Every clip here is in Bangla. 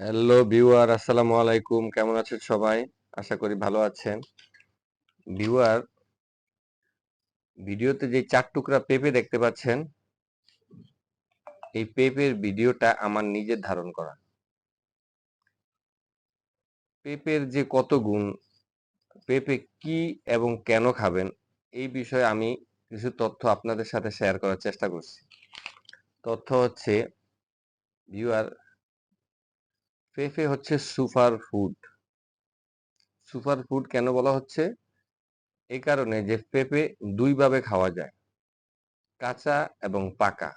হ্যালো ভিউয়ার আসসালামু আলাইকুম। কেমন আছেন সবাই? আশা করি ভালো আছেন। ভিউয়ার ভিডিওতে যে চার টুকরা পেঁপে দেখতে পাচ্ছেন, এই পেঁপের ভিডিওটা আমার নিজের ধারণ করা। পেঁপের যে কত গুণ, পেঁপে কি এবং কেন খাবেন, এই বিষয়ে আমি কিছু তথ্য আপনাদের সাথে শেয়ার করার চেষ্টা করছি। তথ্য হচ্ছে ভিউয়ার পেঁপে হচ্ছে সুপার ফুড। সুপার ফুড কেন বলা হচ্ছে? এই কারণে যে পেঁপে দুইভাবে খাওয়া যায়, কাঁচা এবং পাকা।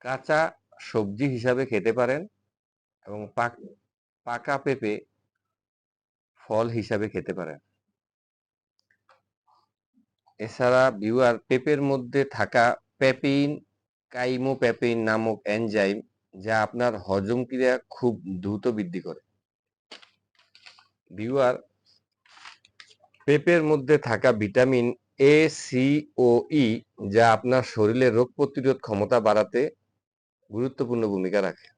কাঁচা সবজি হিসাবে খেতে পারেন এবং পাক- পেঁপে ফল হিসাবে খেতে পারেন। এছাড়া ভিউয়ার পেঁপের মধ্যে থাকা পেপিন কাইমোপেপিন নামক এনজাইম যা আপনার হজম ক্রিয়া খুব দ্রুত বৃদ্ধি করে। ভিউয়ার পেঁপের মধ্যে থাকা ভিটামিন এ সি ও ই যা আপনার শরীরে রোগ প্রতিরোধ ক্ষমতা বাড়াতে গুরুত্বপূর্ণ ভূমিকা রাখে।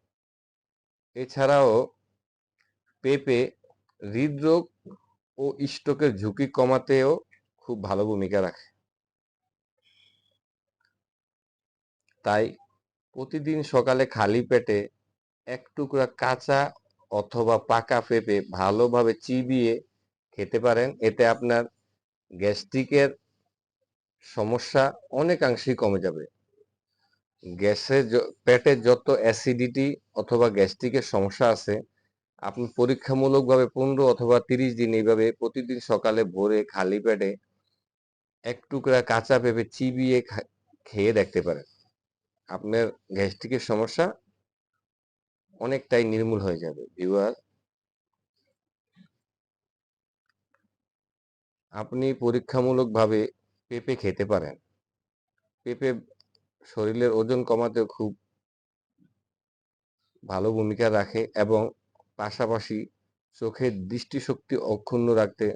এছাড়াও, পেঁপে হৃদরোগ ও স্ট্রোকের ঝুঁকি কমাতেও খুব ভালো ভূমিকা রাখে। তাই প্রতিদিন সকালে খালি পেটে এক টুকরা কাঁচা অথবা পাকা পেঁপে ভালোভাবে চিবিয়ে খেতে পারেন। এতে আপনার গ্যাস্ট্রিকের সমস্যা অনেকাংশেই কমে যাবে। গ্যাসে পেটে যত অ্যাসিডিটি অথবা গ্যাস্ট্রিকের সমস্যা আছে, আপনি পরীক্ষামূলকভাবে পনেরো অথবা তিরিশ দিন এইভাবে প্রতিদিন সকালে ভোরে খালি পেটে এক টুকরা কাঁচা পেঁপে চিবিয়ে খেয়ে দেখতে পারেন। আপনার গ্যাস্ট্রিকের সমস্যা অনেকটাই নির্মূল হয়ে যাবে ভিউয়ার আপনি পরীক্ষামূলকভাবে পেঁপে খেতে পারেন। পেঁপে শরীরের ওজন কমাতেও খুব ভালো ভূমিকা রাখে এবং পাশাপাশি চোখের দৃষ্টিশক্তি অক্ষুণ্ণ রাখতে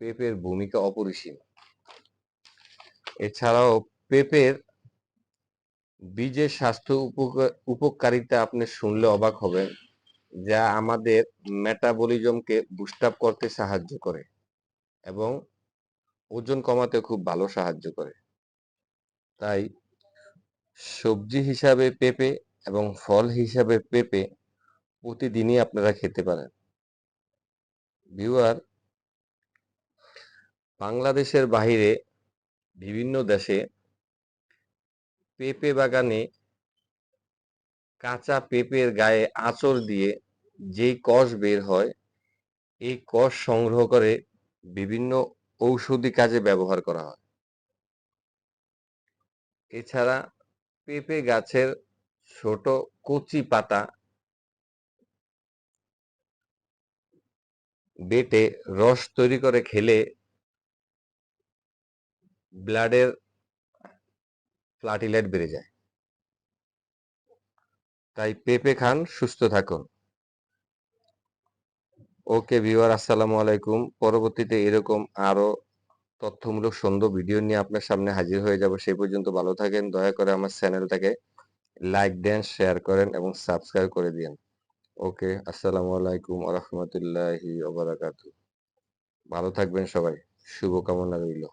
পেঁপের ভূমিকা অপরিসীম। এছাড়াও পেঁপের বীজের স্বাস্থ্য উপকারিতা আপনি শুনলে অবাক হবেন, যা আমাদের মেটাবলিজমকে বুস্ট আপ করতে সাহায্য করে এবং ওজন কমাতে খুব ভালো সাহায্য করে। তাই সবজি হিসাবে পেঁপে এবং ফল হিসাবে পেঁপে প্রতিদিনই আপনারা খেতে পারেন। ভিউয়ার বাংলাদেশের বাইরে বিভিন্ন দেশে পেঁপে বাগানে কাঁচা পেঁপের গায়ে আঁচড় দিয়ে যেই কষ বের হয়, এই কষ সংগ্রহ করে বিভিন্ন ঔষধি কাজে ব্যবহার করা হয়। এছাড়া পেঁপে গাছের ছোট কচি পাতা বেটে রস তৈরি করে খেলে ব্লাডের প্লাটিলেট বেড়ে যায়। তাই পেঁপে খান, সুস্থ থাকুন। ওকে ভিউয়ার, আসসালামু আলাইকুম। পরবর্তীতে এরকম আরও তথ্যমূলক সুন্দর ভিডিও নিয়ে আপনার সামনে হাজির হয়ে যাব। সেই পর্যন্ত ভালো থাকেন, দয়া করে আমার চ্যানেলটাকে লাইক দেন, শেয়ার করেন এবং সাবস্ক্রাইব করে দিন ওকে, আসসালামু আলাইকুম রহমতুল্লাহি ভালো থাকবেন সবাই। শুভকামনা রইল।